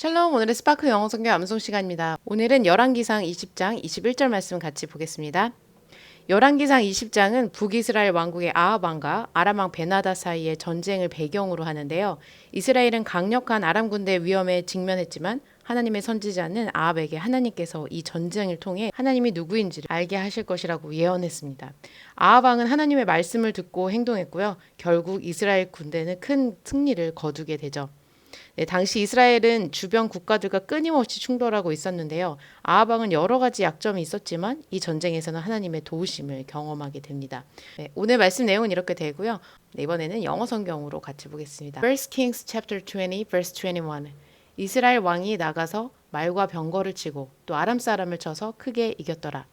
샬롬 오늘의 스파크 영어 성경 암송 시간입니다. 오늘은 열왕기상 20장 21절 말씀 같이 보겠습니다. 열왕기상 20장은 북이스라엘 왕국의 아합 왕과 아람 왕 베나다 사이의 전쟁을 배경으로 하는데요. 이스라엘은 강력한 아람 군대의 위험에 직면했지만 하나님의 선지자는 아합에게 하나님께서 이 전쟁을 통해 하나님이 누구인지를 알게 하실 것이라고 예언했습니다. 아합 왕은 하나님의 말씀을 듣고 행동했고요. 결국 이스라엘 군대는 큰 승리를 거두게 되죠. 네, 당시 이스라엘은 주변 국가들과 끊임없이 충돌하고 있었는데요. 아하방은 여러 가지 약점이 있었지만 이 전쟁에서는 하나님의 도우심을 경험하게 됩니다. 네, 오늘 말씀 내용은 이렇게 되고요. 네, 이번에는 영어 성경으로 같이 보겠습니다. 1 Kings chapter 20 verse 21. 이스라엘 왕이 나가서 말과 병거를 치고 또 아람 사람을 쳐서 크게 이겼더라.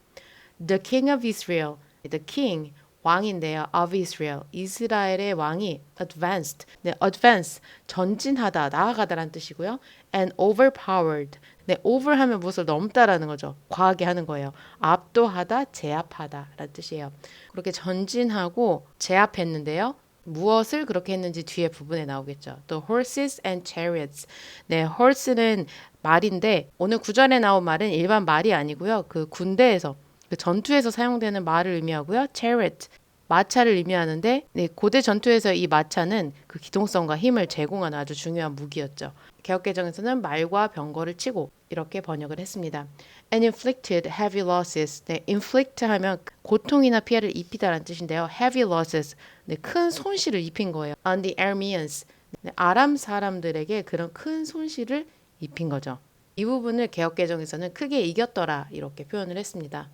The king of Israel, the king 왕인데요. of Israel. 이스라엘의 왕이 advanced. 네, advance 전진하다, 나아가다라는 뜻이고요. and overpowered. 네, over 하면 무엇을 넘다라는 거죠. 과하게 하는 거예요. 압도하다, 제압하다라는 뜻이에요. 그렇게 전진하고 제압했는데요. 무엇을 그렇게 했는지 뒤에 부분에 나오겠죠. 또 horses and chariots. 네, horse는 말인데 오늘 구절에 나온 말은 일반 말이 아니고요. 그 군대에서 그 전투에서 사용되는 말을 의미하고요. chariot 마차를 의미하는데 네, 고대 전투에서 이 마차는 그 기동성과 힘을 제공하는 아주 중요한 무기였죠. 개혁개정에서는 말과 병거를 치고 이렇게 번역을 했습니다. And inflicted heavy losses. 네, inflict 하면 고통이나 피해를 입히다라는 뜻인데요. heavy losses. 네, 큰 손실을 입힌 거예요. On the Arameans. 네, 아람 사람들에게 그런 큰 손실을 입힌 거죠. 이 부분을 개혁개정에서는 크게 이겼더라 이렇게 표현을 했습니다.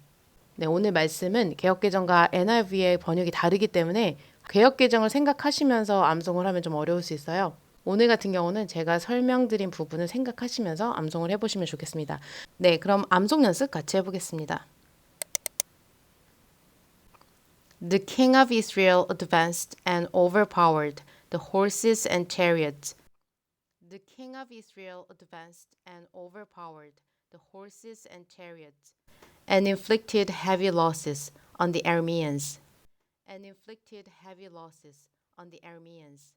네, 오늘 말씀은 개혁 개정과 NIV의 번역이 다르기 때문에 개혁 개정을 생각하시면서 암송을 하면 좀 어려울 수 있어요. 오늘 같은 경우는 제가 설명드린 부분을 생각하시면서 암송을 해보시면 좋겠습니다. 네, 그럼 암송 연습 같이 해보겠습니다. The king of Israel advanced and overpowered the horses and chariots. The king of Israel advanced and overpowered the horses and chariots. And inflicted heavy losses on the Arameans. And inflicted heavy losses on the Arameans.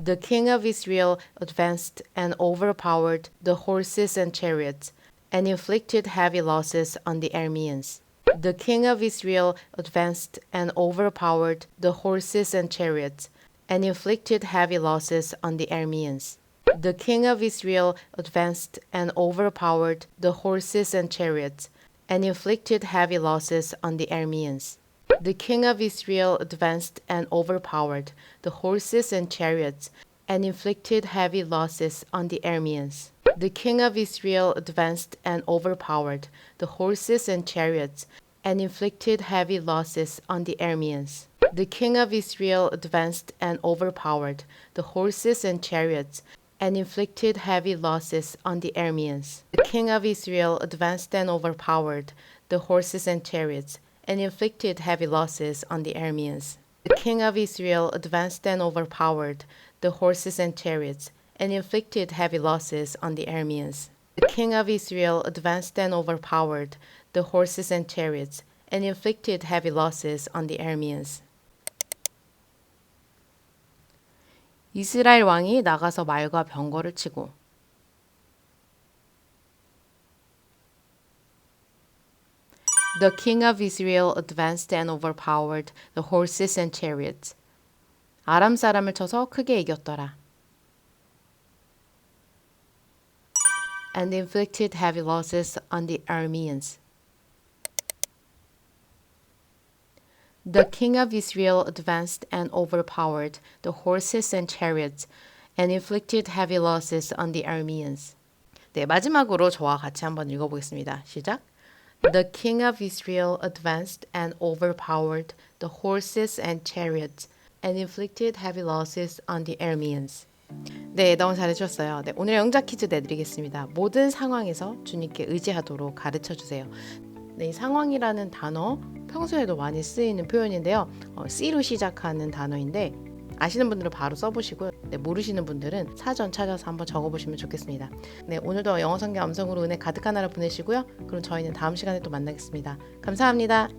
The king of Israel advanced and overpowered the horses and chariots, and inflicted heavy losses on the Arameans. The king of Israel advanced and overpowered the horses and chariots, and inflicted heavy losses on the Arameans. The king of Israel advanced and overpowered the horses and chariots, and inflicted heavy losses on the Arameans. The king of Israel advanced and overpowered the horses and chariots, and inflicted heavy losses on the Arameans. The king of Israel advanced and overpowered the horses and chariots, and inflicted heavy losses on the Arameans. The king of Israel advanced and overpowered the horses and chariots, and inflicted heavy losses on the Arameans. The king of Israel advanced and overpowered the horses and chariots, and inflicted heavy losses on the Arameans. The king of Israel advanced and overpowered the horses and chariots, and inflicted heavy losses on the Arameans. The king of Israel advanced and overpowered the horses and chariots, and inflicted heavy losses on the Arameans. 이스라엘 왕이 나가서 말과 병거를 치고 The king of Israel advanced and overpowered the horses and chariots. 아람 사람을 쳐서 크게 이겼더라. And inflicted heavy losses on the Arameans. The king of Israel advanced and overpowered the horses and chariots and inflicted heavy losses on the Arameans. 네, 마지막으로 저와 같이 한번 읽어보겠습니다. 시작. The king of Israel advanced and overpowered the horses and chariots and inflicted heavy losses on the Arameans. 네, 너무 잘해주셨어요. 네, 오늘 영작 퀴즈 내드리겠습니다. 모든 상황에서 주님께 의지하도록 가르쳐 주세요. 네, 이 상황이라는 단어 평소에도 많이 쓰이는 표현인데요. 어, C로 시작하는 단어인데 아시는 분들은 바로 써보시고요. 네, 모르시는 분들은 사전 찾아서 한번 적어보시면 좋겠습니다. 네, 오늘도 영어 성경 암송으로 은혜 가득한 하루 보내시고요. 그럼 저희는 다음 시간에 또 만나겠습니다. 감사합니다.